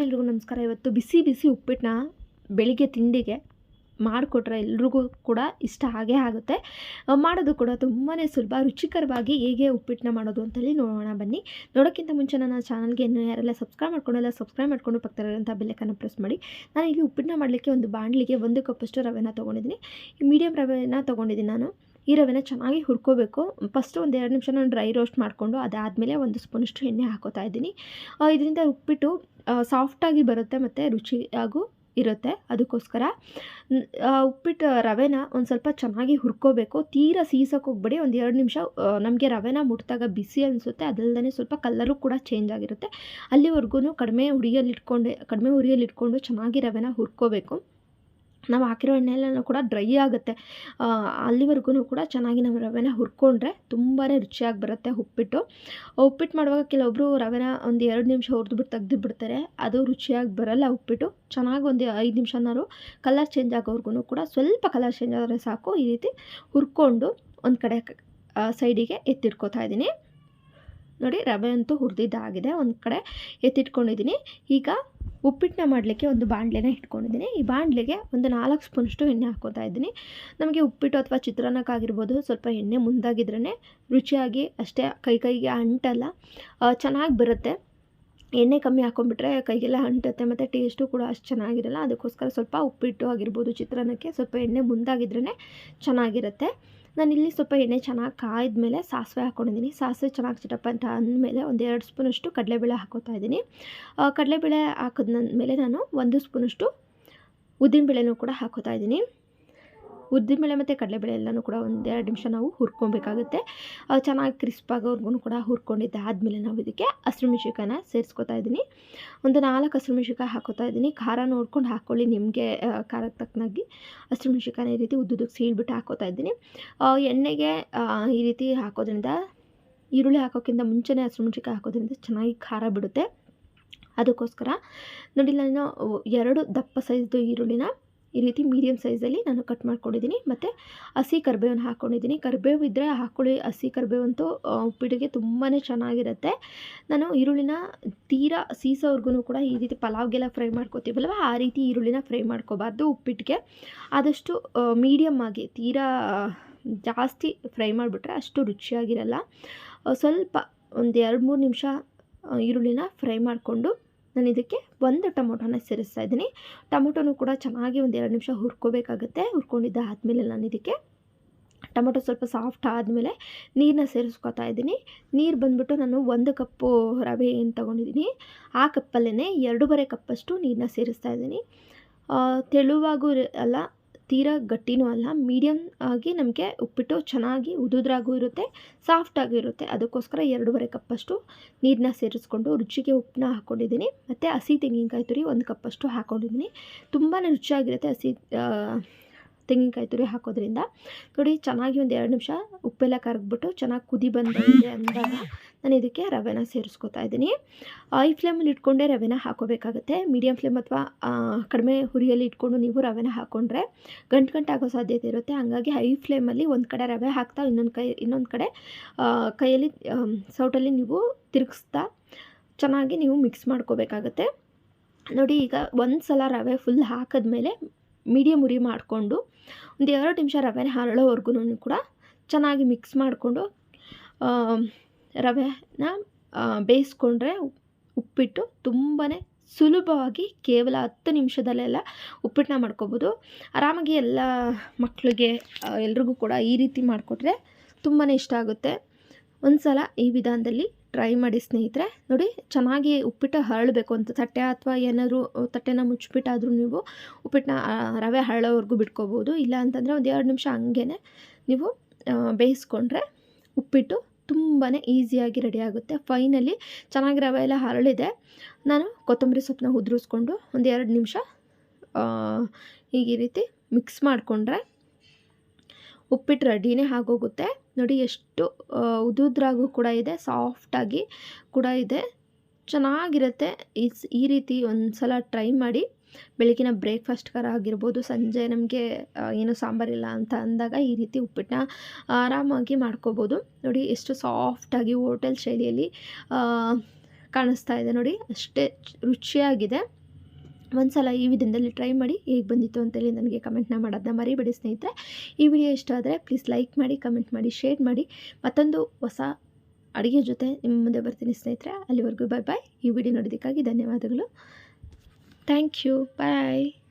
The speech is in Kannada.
ಎಲ್ರಿಗೂ ನಮಸ್ಕಾರ. ಇವತ್ತು ಬಿಸಿ ಬಿಸಿ ಉಪ್ಪಿಟ್ಟನ್ನ ಬೆಳಿಗ್ಗೆ ತಿಂಡಿಗೆ ಮಾಡಿಕೊಟ್ರೆ ಎಲ್ರಿಗೂ ಕೂಡ ಇಷ್ಟ ಆಗೇ ಆಗುತ್ತೆ. ಮಾಡೋದು ಕೂಡ ತುಂಬಾ ಸುಲಭ, ರುಚಿಕರವಾಗಿ ಹೇಗೆ ಉಪ್ಪಿಟ್ಟನ್ನ ಮಾಡೋದು ಅಂತೇಳಿ ನೋಡೋಣ ಬನ್ನಿ. ನೋಡೋಕ್ಕಿಂತ ಮುಂಚೆ ನನ್ನ ಚಾನಲ್ಗೆ ಇನ್ನೂ ಯಾರೆಲ್ಲ ಸಬ್ಸ್ಕ್ರೈಬ್ ಮಾಡ್ಕೊಂಡಿಲ್ಲ ಸಬ್ಸ್ಕ್ರೈಬ್ ಮಾಡ್ಕೊಂಡು ಪಕ್ಕದಲ್ಲಿರೋಂಥ ಬೆಲೆಕನ್ನು ಪ್ರೆಸ್ ಮಾಡಿ. ನಾನು ಇಲ್ಲಿ ಉಪ್ಪಿಟ್ಟನ್ನ ಮಾಡಲಿಕ್ಕೆ ಒಂದು ಬಾಣಲಿಗೆ ಒಂದು ಕಪ್ಪಷ್ಟು ರವೆನ ತೊಗೊಂಡಿದ್ದೀನಿ. ಈ ಮೀಡಿಯಮ್ ರವೆನ ತೊಗೊಂಡಿದ್ದೀನಿ ನಾನು. ಈ ರವೆನ ಚೆನ್ನಾಗಿ ಹುರ್ಕೋಬೇಕು. ಫಸ್ಟು ಒಂದು ಎರಡು ನಿಮಿಷ ನಾನು ಡ್ರೈ ರೋಸ್ಟ್ ಮಾಡಿಕೊಂಡು ಅದಾದಮೇಲೆ ಒಂದು ಸ್ಪೂನಷ್ಟು ಎಣ್ಣೆ ಹಾಕೋತಾ ಇದ್ದೀನಿ. ಇದರಿಂದ ಉಪ್ಪಿಟ್ಟು ಸಾಫ್ಟಾಗಿ ಬರುತ್ತೆ ಮತ್ತು ರುಚಿಯಾಗೂ ಇರುತ್ತೆ. ಅದಕ್ಕೋಸ್ಕರ ಉಪ್ಪಿಟ್ಟು ರವೆನ ಒಂದು ಸ್ವಲ್ಪ ಚೆನ್ನಾಗಿ ಹುರ್ಕೋಬೇಕು. ತೀರಾ ಸೀಸಕ್ಕೆ ಹೋಗ್ಬೇಡಿ. ಒಂದು ಎರಡು ನಿಮಿಷ ನಮಗೆ ರವೆನ ಮುಟ್ಟಿದಾಗ ಬಿಸಿ ಅನಿಸುತ್ತೆ. ಅದಲ್ಲದೆ ಸ್ವಲ್ಪ ಕಲ್ಲರು ಕೂಡ ಚೇಂಜ್ ಆಗಿರುತ್ತೆ. ಅಲ್ಲಿವರೆಗೂ ಕಡಿಮೆ ಉರಿಯಲ್ಲಿ ಇಟ್ಕೊಂಡು ಕಡಿಮೆ ಉರಿಯಲ್ಲಿ ಇಟ್ಕೊಂಡು ಚೆನ್ನಾಗಿ ರವೆನ ಹುರ್ಕೋಬೇಕು. ನಾವು ಹಾಕಿರೋ ಎಣ್ಣೆಲೆಲ್ಲ ಕೂಡ ಡ್ರೈ ಆಗುತ್ತೆ. ಅಲ್ಲಿವರೆಗೂ ಕೂಡ ಚೆನ್ನಾಗಿ ನಾವು ರವೆನ ಹುರ್ಕೊಂಡ್ರೆ ತುಂಬಾ ರುಚಿಯಾಗಿ ಬರುತ್ತೆ ಉಪ್ಪಿಟ್ಟು. ಉಪ್ಪಿಟ್ಟು ಮಾಡುವಾಗ ಕೆಲವೊಬ್ಬರು ರವೆನ ಒಂದು ಎರಡು ನಿಮಿಷ ಹುರಿದ್ಬಿಟ್ಟು ತೆಗೆದುಬಿಡ್ತಾರೆ. ಅದು ರುಚಿಯಾಗಿ ಬರಲ್ಲ ಉಪ್ಪಿಟ್ಟು. ಚೆನ್ನಾಗಿ ಒಂದು ಐದು ನಿಮಿಷನಾದ್ರು ಕಲರ್ ಚೇಂಜ್ ಆಗೋವರೆಗೂ ಕೂಡ ಸ್ವಲ್ಪ ಕಲರ್ ಚೇಂಜ್ ಆದರೆ ಸಾಕು ಈ ರೀತಿ ಹುರ್ಕೊಂಡು ಒಂದು ಕಡೆ ಸೈಡಿಗೆ ಎತ್ತಿಟ್ಕೋತಾ ಇದ್ದೀನಿ. ನೋಡಿ ರವೆ ಅಂತೂ ಹುರಿದಿದ್ದಾಗಿದೆ. ಒಂದು ಕಡೆ ಎತ್ತಿಟ್ಕೊಂಡಿದ್ದೀನಿ. ಈಗ ಉಪ್ಪಿಟ್ಟನ್ನ ಮಾಡಲಿಕ್ಕೆ ಒಂದು ಬಾಣಲೆನ ಇಟ್ಕೊಂಡಿದ್ದೀನಿ. ಈ ಬಾಣಲೆಗೆ ಒಂದು ನಾಲ್ಕು ಸ್ಪೂನಷ್ಟು ಎಣ್ಣೆ ಹಾಕೋತಾ ಇದ್ದೀನಿ. ನಮಗೆ ಉಪ್ಪಿಟ್ಟು ಅಥವಾ ಚಿತ್ರಾನ್ನಕ್ಕಾಗಿರ್ಬೋದು ಸ್ವಲ್ಪ ಎಣ್ಣೆ ಮುಂದಾಗಿದ್ರೇ ರುಚಿಯಾಗಿ ಅಷ್ಟೇ ಕೈ ಕೈಗೆ ಅಂಟಲ್ಲ ಚೆನ್ನಾಗಿ ಬರುತ್ತೆ. ಎಣ್ಣೆ ಕಮ್ಮಿ ಹಾಕೊಂಡ್ಬಿಟ್ರೆ ಕೈಗೆಲ್ಲ ಅಂಟುತ್ತೆ ಮತ್ತು ಟೇಸ್ಟು ಕೂಡ ಅಷ್ಟು ಚೆನ್ನಾಗಿರಲ್ಲ. ಅದಕ್ಕೋಸ್ಕರ ಸ್ವಲ್ಪ ಉಪ್ಪಿಟ್ಟು ಆಗಿರ್ಬೋದು ಚಿತ್ರಾನ್ನಕ್ಕೆ ಸ್ವಲ್ಪ ಎಣ್ಣೆ ಮುಂದಾಗಿದ್ರೇ ಚೆನ್ನಾಗಿರುತ್ತೆ. ನಾನಿಲ್ಲಿ ಸ್ವಲ್ಪ ಎಣ್ಣೆ ಚೆನ್ನಾಗಿ ಕಾಯ್ದ ಮೇಲೆ ಸಾಸಿವೆ ಹಾಕ್ಕೊಂಡಿದ್ದೀನಿ ಸಾಸಿವೆ ಚೆನ್ನಾಗಿ ಚಿಟಪ್ಪ ಅಂತ ಅಂದಮೇಲೆ ಒಂದು ಎರಡು ಸ್ಪೂನಷ್ಟು ಕಡಲೆಬೇಳೆ ಹಾಕೋತಾ ಇದ್ದೀನಿ. ಕಡಲೆಬೇಳೆ ಹಾಕಿದ ಮೇಲೆ ನಾನು ಒಂದು ಸ್ಪೂನಷ್ಟು ಉದ್ದಿನಬೇಳೆನೂ ಕೂಡ ಹಾಕೋತಾ ಇದ್ದೀನಿ. ಉದ್ದಿನಬೇಳೆ ಮತ್ತು ಕಡಲೆಬೇಳೆ ಎಲ್ಲನೂ ಕೂಡ ಒಂದೆರಡು ನಿಮಿಷ ನಾವು ಹುರ್ಕೊಬೇಕಾಗುತ್ತೆ. ಚೆನ್ನಾಗಿ ಕ್ರಿಸ್ಪ್ ಕೂಡ ಕೂಡ ಹುರ್ಕೊಂಡಿದ್ದಾದಮೇಲೆ ನಾವು ಇದಕ್ಕೆ ಹಸಿರುಮೆಣ್ಸಿಕಾಯನ್ನ ಸೇರಿಸ್ಕೊತಾ ಇದ್ದೀನಿ. ಒಂದು ನಾಲ್ಕು ಹಸಿರುಮೆಣ್ಸಿಕಾಯಿ ಹಾಕೋತಾ ಇದ್ದೀನಿ. ಖಾರ ನೋಡ್ಕೊಂಡು ಹಾಕ್ಕೊಳ್ಳಿ ನಿಮಗೆ ಖಾರಕ್ಕೆ ತಕ್ಕನಾಗಿ ಹಸಿರುಮೆಣ್ಸಿಕಾಯನ್ನ ಈ ರೀತಿ ಉದ್ದುದಕ್ಕೆ ಸೀಳ್ಬಿಟ್ಟು ಹಾಕೋತಾ ಇದ್ದೀನಿ. ಎಣ್ಣೆಗೆ ಈ ರೀತಿ ಹಾಕೋದ್ರಿಂದ, ಈರುಳ್ಳಿ ಹಾಕೋಕ್ಕಿಂತ ಮುಂಚೆನೇ ಹಸಿರುಮೆಣ್ಸಿಕಾಯಿ ಹಾಕೋದ್ರಿಂದ ಚೆನ್ನಾಗಿ ಖಾರ ಬಿಡುತ್ತೆ. ಅದಕ್ಕೋಸ್ಕರ ನೋಡಿ ನಾನು ಎರಡು ದಪ್ಪ ಸೈಜ್ದು ಈರುಳ್ಳಿನ ಈ ರೀತಿ ಮೀಡಿಯಮ್ ಸೈಜಲ್ಲಿ ನಾನು ಕಟ್ ಮಾಡ್ಕೊಂಡಿದ್ದೀನಿ. ಮತ್ತು ಹಸಿ ಕರ್ಬೇವನ್ನ ಹಾಕ್ಕೊಂಡಿದ್ದೀನಿ ಕರಿಬೇವು ಇದ್ದರೆ ಹಾಕ್ಕೊಳ್ಳಿ. ಹಸಿ ಕರಿಬೇವಂತೂ ಉಪ್ಪಿಟ್ಟಿಗೆ ತುಂಬಾ ಚೆನ್ನಾಗಿರುತ್ತೆ. ನಾನು ಈರುಳ್ಳಿನ ತೀರಾ ಸೀಸೋವರೆಗೂ ಕೂಡ ಈ ರೀತಿ ಪಲಾವ್ಗೆಲ್ಲ ಫ್ರೈ ಮಾಡ್ಕೋತೀವಲ್ವ? ಆ ರೀತಿ ಈರುಳ್ಳಿನ ಫ್ರೈ ಮಾಡ್ಕೋಬಾರ್ದು ಉಪ್ಪಿಟ್ಟಿಗೆ. ಆದಷ್ಟು ಮೀಡಿಯಮ್ ಆಗಿ, ತೀರಾ, ಜಾಸ್ತಿ ಫ್ರೈ ಮಾಡಿಬಿಟ್ರೆ ಅಷ್ಟು ರುಚಿಯಾಗಿರಲ್ಲ. ಸ್ವಲ್ಪ ಒಂದು ಎರಡು ಮೂರು ನಿಮಿಷ ಈರುಳ್ಳಿನ ಫ್ರೈ ಮಾಡಿಕೊಂಡು ನಾನು ಇದಕ್ಕೆ ಒಂದು ಟೊಮೊಟೊನ ಸೇರಿಸ್ತಾ ಇದ್ದೀನಿ. ಟೊಮೊಟೊನೂ ಕೂಡ ಚೆನ್ನಾಗಿ ಒಂದು ಎರಡು ನಿಮಿಷ ಹುರ್ಕೋಬೇಕಾಗುತ್ತೆ. ಹುರ್ಕೊಂಡಿದ್ದ ಆದಮೇಲೆ ನಾನು ಇದಕ್ಕೆ ಟೊಮೊಟೊ ಸ್ವಲ್ಪ ಸಾಫ್ಟ್ ಆದಮೇಲೆ ನೀರನ್ನ ಸೇರಿಸ್ಕೊತಾ ಇದ್ದೀನಿ. ನೀರು ಬಂದ್ಬಿಟ್ಟು ನಾನು ಒಂದು ಕಪ್ಪು ರವೆ ಏನು ತೊಗೊಂಡಿದ್ದೀನಿ. ಆ ಕಪ್ಪಲ್ಲೇ ಎರಡೂವರೆ ಕಪ್ಪಷ್ಟು ನೀರನ್ನ ಸೇರಿಸ್ತಾ ಇದ್ದೀನಿ. ತೆಳುವಾಗೂ ಅಲ್ಲ ತೀರಾ ಗಟ್ಟಿನೂ ಅಲ್ಲ ಮೀಡಿಯಮ್ ಆಗಿ ನಮಗೆ ಉಪ್ಪಿಟ್ಟು ಚೆನ್ನಾಗಿ ಉದುದ್ರಾಗೂ ಇರುತ್ತೆ ಸಾಫ್ಟಾಗೂ ಇರುತ್ತೆ. ಅದಕ್ಕೋಸ್ಕರ ಎರಡೂವರೆ ಕಪ್ಪಷ್ಟು ನೀರನ್ನ ಸೇರಿಸ್ಕೊಂಡು ರುಚಿಗೆ ಉಪ್ಪನ್ನ ಹಾಕ್ಕೊಂಡಿದ್ದೀನಿ ಮತ್ತು ಹಸಿ ತೆಂಗಿನಕಾಯಿ ತುರಿ ಒಂದು ಕಪ್ಪಷ್ಟು ಹಾಕ್ಕೊಂಡಿದ್ದೀನಿ ತುಂಬಾ ರುಚಿಯಾಗಿರುತ್ತೆ ಹಸಿ ತೆಂಗಿನಕಾಯಿ ತುರಿ ಹಾಕೋದ್ರಿಂದ. ನೋಡಿ, ಚೆನ್ನಾಗಿ ಒಂದು ಎರಡು ನಿಮಿಷ ಉಪ್ಪೆಲ್ಲ ಕರಗ್ಬಿಟ್ಟು ಚೆನ್ನಾಗಿ ಕುದಿ ಬಂದಿದೆ ಅಂದಾಗ ನಾನು ಇದಕ್ಕೆ ರವೆನ ಸೇರಿಸ್ಕೊತಾ ಇದ್ದೀನಿ. ಐ ಫ್ಲೇಮಲ್ಲಿ ಇಟ್ಕೊಂಡೇ ರವೆನ ಹಾಕೋಬೇಕಾಗುತ್ತೆ. ಮೀಡಿಯಮ್ ಫ್ಲೇಮ್ ಅಥವಾ ಕಡಿಮೆ ಹುರಿಯಲ್ಲಿ ಇಟ್ಕೊಂಡು ನೀವು ರವೆನ ಹಾಕ್ಕೊಂಡ್ರೆ ಗಂಟು ಗಂಟಾಗೋ ಸಾಧ್ಯತೆ ಇರುತ್ತೆ. ಹಾಗಾಗಿ ಹೈ ಫ್ಲೇಮಲ್ಲಿ ಒಂದು ಕಡೆ ರವೆ ಹಾಕ್ತಾ ಇನ್ನೊಂದು ಕೈ, ಇನ್ನೊಂದು ಕಡೆ ಕೈಯಲ್ಲಿ ಸೌಟಲ್ಲಿ ನೀವು ತಿರುಗಿಸ್ತಾ ಚೆನ್ನಾಗಿ ನೀವು ಮಿಕ್ಸ್ ಮಾಡ್ಕೋಬೇಕಾಗತ್ತೆ. ನೋಡಿ, ಈಗ ಒಂದು ಸಲ ರವೆ ಫುಲ್ ಹಾಕಿದ್ಮೇಲೆ ಮೀಡಿಯಮ್ ಉರಿ ಮಾಡಿಕೊಂಡು ಒಂದು ಎರಡು ನಿಮಿಷ ರವೆನ ಹರಳೋವರೆಗೂ ಕೂಡ ಚೆನ್ನಾಗಿ ಮಿಕ್ಸ್ ಮಾಡಿಕೊಂಡು ರವೆನ ಬೇಯಿಸ್ಕೊಂಡ್ರೆ ಉಪ್ಪಿಟ್ಟು ತುಂಬಾ ಸುಲಭವಾಗಿ ಕೇವಲ ಹತ್ತು ನಿಮಿಷದಲ್ಲೆಲ್ಲ ಉಪ್ಪಿಟ್ಟನ್ನ ಮಾಡ್ಕೋಬೋದು. ಆರಾಮಾಗಿ ಎಲ್ಲ ಮಕ್ಕಳಿಗೆ ಎಲ್ರಿಗೂ ಕೂಡ ಈ ರೀತಿ ಮಾಡಿಕೊಟ್ರೆ ತುಂಬಾ ಇಷ್ಟ ಆಗುತ್ತೆ. ಒಂದು ಸಲ ಈ ವಿಧಾನದಲ್ಲಿ ಟ್ರೈ ಮಾಡಿ ಸ್ನೇಹಿತರೆ. ನೋಡಿ, ಚೆನ್ನಾಗಿ ಉಪ್ಪಿಟ್ಟು ಹರಳಬೇಕು ಅಂತ, ತಟ್ಟೆ ಅಥವಾ ಏನಾದರೂ, ತಟ್ಟೆನ ಮುಚ್ಚಿಬಿಟ್ಟಾದರೂ ನೀವು ಉಪ್ಪಿಟ್ಟನ್ನ ರವೆ ಹರಳೋವರೆಗೂ ಬಿಟ್ಕೋಬೋದು. ಇಲ್ಲ ಅಂತಂದರೆ ಒಂದು ಎರಡು ನಿಮಿಷ ಹಂಗೆ ನೀವು ಬೇಯಿಸ್ಕೊಂಡ್ರೆ ಉಪ್ಪಿಟ್ಟು ತುಂಬಾ ಈಸಿಯಾಗಿ ರೆಡಿ ಆಗುತ್ತೆ. ಫೈನಲಿ ಚೆನ್ನಾಗಿ ರವೆ ಎಲ್ಲ ಹರಳಿದೆ. ನಾನು ಕೊತ್ತಂಬರಿ ಸೊಪ್ಪನ್ನ ಉದುರಿಸ್ಕೊಂಡು ಒಂದು ಎರಡು ನಿಮಿಷ ಹೀಗೆ ಈ ರೀತಿ ಮಿಕ್ಸ್ ಮಾಡಿಕೊಂಡ್ರೆ ಉಪ್ಪಿಟ್ಟು ರೆಡಿನೇ ಆಗೋಗುತ್ತೆ. ನೋಡಿ ಎಷ್ಟು ಉದುದ್ರಾಗೂ ಕೂಡ ಇದೆ ಸಾಫ್ಟಾಗಿ ಕೂಡ ಇದೆ. ಚೆನ್ನಾಗಿರುತ್ತೆ. ಈ ಈ ರೀತಿ ಒಂದು ಸಲ ಟ್ರೈ ಮಾಡಿ. ಬೆಳಗಿನ ಬ್ರೇಕ್ಫಾಸ್ಟ್ಗಾರ ಆಗಿರ್ಬೋದು, ಸಂಜೆ ನಮಗೆ ಏನು ಸಾಂಬಾರಿಲ್ಲ ಅಂತ ಅಂದಾಗ ಈ ರೀತಿ ಉಪ್ಪಿಟ್ಟನ್ನ ಆರಾಮಾಗಿ ಮಾಡ್ಕೋಬೋದು. ನೋಡಿ, ಎಷ್ಟು ಸಾಫ್ಟಾಗಿ ಹೋಟೆಲ್ ಶೈಲಿಯಲ್ಲಿ ಕಾಣಿಸ್ತಾ ಇದೆ ನೋಡಿ, ಅಷ್ಟೇ ರುಚಿಯಾಗಿದೆ. ಒಂದು ಸಲ ಈ ವಿಧದಲ್ಲಿ ಟ್ರೈ ಮಾಡಿ ಹೇಗೆ ಬಂದಿತ್ತು ಅಂತೇಳಿ ನನಗೆ ಕಮೆಂಟ್ನ ಮಾಡೋದನ್ನ ಮರಿಬೇಡಿ ಸ್ನೇಹಿತರೆ. ಈ ವಿಡಿಯೋ ಇಷ್ಟ ಆದರೆ ಪ್ಲೀಸ್ ಲೈಕ್ ಮಾಡಿ, ಕಮೆಂಟ್ ಮಾಡಿ, ಶೇರ್ ಮಾಡಿ. ಮತ್ತೊಂದು ಹೊಸ ಅಡುಗೆ ಜೊತೆ ನಿಮ್ಮ ಮುಂದೆ ಬರ್ತೀನಿ ಸ್ನೇಹಿತರೆ. ಅಲ್ಲಿವರೆಗೂ ಬಾಯ್ ಬಾಯ್ ಈ ವಿಡಿಯೋ ನೋಡೋದಕ್ಕಾಗಿ ಧನ್ಯವಾದಗಳು. Thank you. Bye.